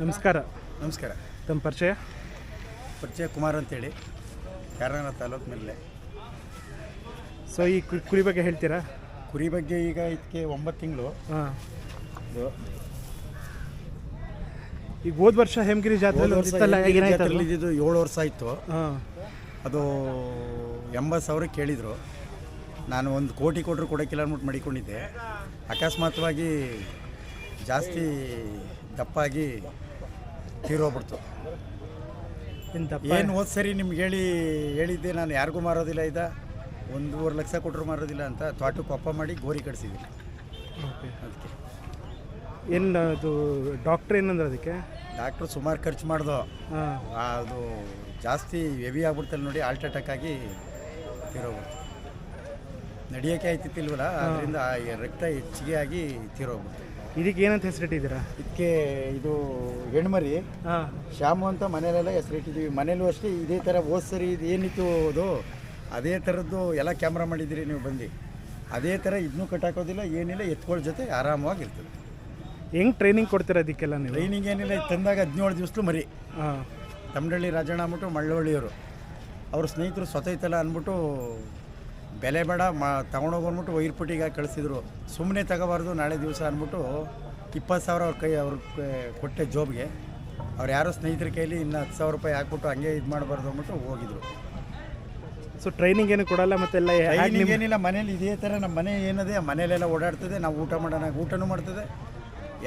ನಮಸ್ಕಾರ. ನಮಸ್ಕಾರ. ತಮ್ಮ ಪರಿಚಯ? ಪರಿಚಯ ಕುಮಾರ್ ಅಂತೇಳಿ. ಯಾರನ ತಾಲೂಕು ಮೇಲೆ. ಸೊ ಈ ಕು- ಕುರಿ ಬಗ್ಗೆ ಹೇಳ್ತೀರಾ? ಕುರಿ ಬಗ್ಗೆ ಈಗ ಇದಕ್ಕೆ ಒಂಬತ್ತು ತಿಂಗಳು. ಹಾಂ. ಈಗ ಹೋದ ವರ್ಷ ಹೆಮಗಿರಿ ಜಾತ್ರೆ ಇತ್ತಲ್ಲ ಏನಾಯ್ತು ಅದು? ಇದ್ದಿದ್ದು ಏಳು ವರ್ಷ ಆಯಿತು. ಹಾಂ. ಅದು ಎಂಬತ್ತು ಸಾವಿರ ಕೇಳಿದರು. ನಾನು ಒಂದು ಕೋಟಿ ಕೊಟ್ಟರು ಕೊಡೋಕ್ಕಿಲ್ಲ ಅಂದ್ಬಿಟ್ಟು ಮಡಿಕೊಂಡಿದ್ದೆ. ಅಕಸ್ಮಾತ್ವಾಗಿ ಜಾಸ್ತಿ ದಪ್ಪಾಗಿ ತೀರೋಗ್ಬಿಡ್ತು ಎಂತಪ್ಪ? ಏನು ಹೋದ್ ಸರಿ ನಿಮ್ಗೆ ಹೇಳಿ ಹೇಳಿದ್ದೆ ನಾನು ಯಾರಿಗೂ ಮಾರೋದಿಲ್ಲ ಇದ. ಒಂದೂವರೆ ಲಕ್ಷ ಕೊಟ್ಟರು ಮಾರೋದಿಲ್ಲ ಅಂತ ತೋಟಕ್ಕೆ ಪಪ್ಪ ಮಾಡಿ ಗೋರಿ ಕಟ್ಸಿದ್ದೀನಿ ಓಕೆ. ಅದಕ್ಕೆ. ಏನು ಅದು ಡಾಕ್ಟ್ರ್ ಏನಂದ್ರೆ ಅದಕ್ಕೆ? ಡಾಕ್ಟ್ರು ಸುಮಾರು ಖರ್ಚು ಮಾಡ್ದು. ಹಾಂ. ಅದು ಜಾಸ್ತಿ ಹೆವಿ ಆಗ್ಬಿಡ್ತಲ್ಲ ನೋಡಿ ಹಾರ್ಟ್ ಅಟ್ಯಾಕ್ ಆಗಿ ತೀರೋಗ್ಬಿಡ್ತು. ನಡಿಯೋಕೆ ಆಯ್ತಿತ್ತಿಲ್ವಲ್ಲ ಅದರಿಂದ ರಕ್ತ ಹೆಚ್ಚಿಗೆ ಆಗಿ ತೀರೋಗ್ಬಿಡ್ತು. ಇದಕ್ಕೆ ಏನಂತ ಹೆಸರಿಟ್ಟಿದ್ದೀರಾ? ಇದಕ್ಕೆ ಇದು ಹೆಣ್ಮರಿ. ಹಾಂ. ಶ್ಯಾಮು ಅಂತ ಮನೇಲೆಲ್ಲ ಹೆಸರಿಟ್ಟಿದ್ದೀವಿ. ಮನೇಲೂ ಅಷ್ಟೇ ಇದೇ ಥರ ಹೋದ್ ಸರಿ ಇದು ಏನಿತ್ತು ಅದು ಅದೇ ಥರದ್ದು ಎಲ್ಲ ಕ್ಯಾಮ್ರಾ ಮಾಡಿದ್ದೀರಿ ನೀವು ಬಂದು. ಅದೇ ಥರ ಇದನ್ನೂ ಕಟ್ಟಾಕೋದಿಲ್ಲ ಏನಿಲ್ಲ ಎತ್ಕೊಳ್ಳೋ ಜೊತೆ ಆರಾಮವಾಗಿರ್ತದೆ. ಹೆಂಗೆ ಟ್ರೈನಿಂಗ್ ಕೊಡ್ತೀರ ಅದಕ್ಕೆಲ್ಲ ನೀವು? ಟ್ರೈನಿಂಗ್ ಏನಿಲ್ಲ ಇದು ತಂದಾಗ ಹದಿನೇಳು ದಿವಸಲು ಮರಿ. ಹಾಂ. ತಮ್ಮಡಳ್ಳಿ ರಾಜಣ್ಣ ಅಂದ್ಬಿಟ್ಟು ಮಳ್ಳವಳ್ಳಿಯವರು ಅವ್ರ ಸ್ನೇಹಿತರು ಸ್ವತೈತಲ್ಲ ಅಂದ್ಬಿಟ್ಟು ಬೆಲೆ ಬೇಡ ಮಾ ತಗೊಂಡೋಗ್ಬಂದ್ಬಿಟ್ಟು ವೈರ್ ಕಳಿಸಿದ್ರು. ಸುಮ್ಮನೆ ತಗೋಬಾರ್ದು ನಾಳೆ ದಿವಸ ಅಂದ್ಬಿಟ್ಟು ಇಪ್ಪತ್ತು ಸಾವಿರ ಅವ್ರ ಕೈ ಅವ್ರ ಕೊಟ್ಟೆ ಜೋಬ್ಗೆ. ಅವ್ರು ಯಾರೋ ಸ್ನೇಹಿತರ ಕೈಲಿ ಇನ್ನು ಹತ್ತು ಸಾವಿರ ರೂಪಾಯಿ ಹಾಕ್ಬಿಟ್ಟು ಹಂಗೆ ಇದು ಮಾಡಬಾರ್ದು ಅಂದ್ಬಿಟ್ಟು ಹೋಗಿದ್ರು. ಸೊ ಟ್ರೈನಿಂಗ್ ಏನು ಕೊಡಲ್ಲ ಮತ್ತೆಲ್ಲ ಎಲ್ಲ ಟ್ರೈನಿಂಗ್ ಏನಿಲ್ಲ ಮನೇಲಿ ಇದೇ ಥರ ನಮ್ಮ ಮನೆ ಏನಿದೆ ಆ ಮನೇಲೆಲ್ಲ ಓಡಾಡ್ತದೆ ನಾವು ಊಟ ಮಾಡೋಣ ಊಟನೂ ಮಾಡ್ತದೆ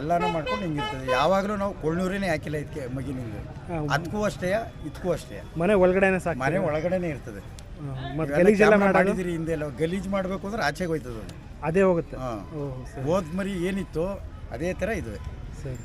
ಎಲ್ಲನೂ ಮಾಡ್ಕೊಂಡು ಹಿಂಗಿರ್ತದೆ. ಯಾವಾಗಲೂ ನಾವು ಕೊಳ್ಳೂರಿನೇ ಹಾಕಿಲ್ಲ ಇದಕ್ಕೆ ಮಗಿನಿಂದ. ಅದಕ್ಕೂ ಅಷ್ಟೇ ಇದಕ್ಕೂ ಅಷ್ಟೇ ಮನೆ ಒಳಗಡೆನೇ ಸಾಕು ಮನೆ ಒಳಗಡೆನೇ ಇರ್ತದೆ. ಮತ್ತು ಮಾಡೋದು ಮಾಡಿದಿರಿ ಹಿಂದೆ ಎಲ್ಲ. ಗಲೀಜು ಮಾಡಬೇಕು ಅಂದ್ರೆ ಆಚೆಗೆ ಹೋಯ್ತದ ಅದೇ. ಹೋಗುತ್ತೆ. ಓಹ್ ಹೋದ ಮರಿ ಏನಿತ್ತು ಅದೇ ಥರ ಇದೆ ಸರಿ.